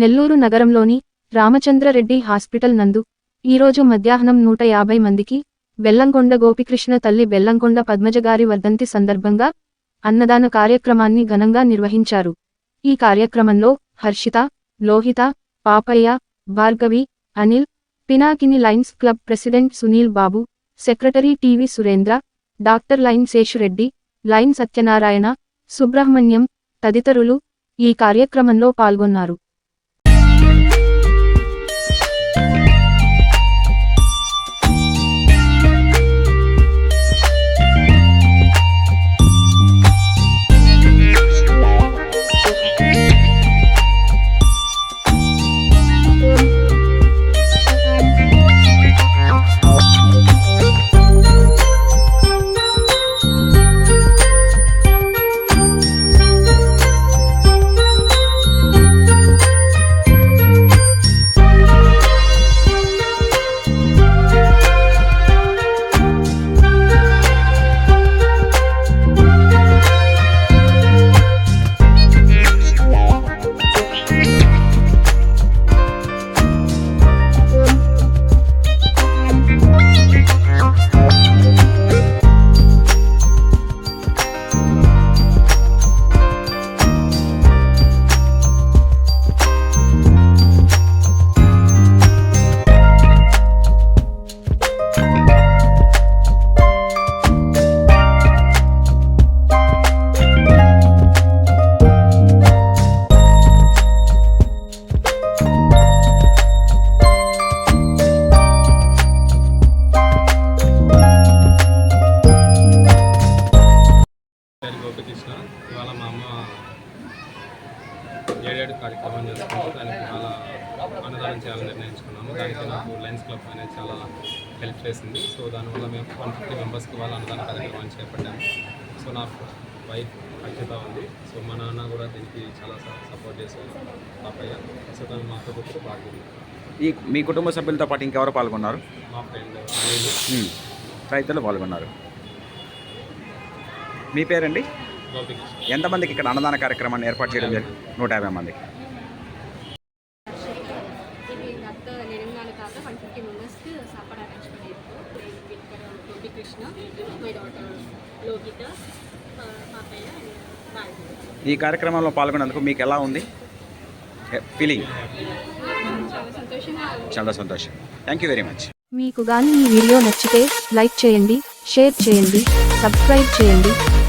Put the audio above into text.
నెల్లూరు నగరంలోని రామచంద్రరెడ్డి హాస్పిటల్ నందు ఈరోజు మధ్యాహ్నం నూట యాభై మందికి బెల్లంకొండ గోపికృష్ణ తల్లి బెల్లంకొండ పద్మజగారి వర్ధంతి సందర్భంగా అన్నదాన కార్యక్రమాన్ని ఘనంగా నిర్వహించారు. ఈ కార్యక్రమంలో Harshitha Lohitha Papaiah Bhargavi Anil Pinakini lions club president Sunil Babu secretary TV Surendra doctor lion Seshureddy lion Satyanarayana Subrahmanyam తదితరులు ఈ కార్యక్రమంలో పాల్గొన్నారు. గోపికృష్ణ ఇవాళ మా అమ్మ ఏడేడు కార్యక్రమం చేసుకుంటూ దానికి ఇవాళ అన్నదానం చేయాలని నిర్ణయించుకున్నాము. దానికి నాకు లయన్స్ క్లబ్ అనేది చాలా హెల్ప్ చేసింది. సో దానివల్ల మేము వన్ ఫిఫ్టీ మెంబర్స్కి వాళ్ళ అన్నదాన కార్యక్రమాన్ని చేపట్టాము. సో నా వైఫ్ అక్షిత ఉంది. సో మా నాన్న కూడా దీనికి చాలా సపోర్ట్ చేశారు. పాపయ్య సో తను మా కూతురు బాగుంది ఈ మీ కుటుంబ సభ్యులతో పాటు ఇంకెవరు పాల్గొన్నారు? మా ఫ్రెండ్ రైతులు పాల్గొన్నారు. మీ పేరండి? ఎంతమందికి ఇక్కడ అన్నదాన కార్యక్రమాన్ని ఏర్పాటు చేయడం జరిగింది? నూట యాభై మందికి. ఈ కార్యక్రమంలో పాల్గొనేందుకు మీకు ఎలా ఉంది? ఫీలింగ్ చాలా సంతోషం. థ్యాంక్ యూ వెరీ మచ్ మీకు కానీ ఈ వీడియో నచ్చితే లైక్ చేయండి షేర్ చేయండి సబ్స్క్రైబ్ చేయండి.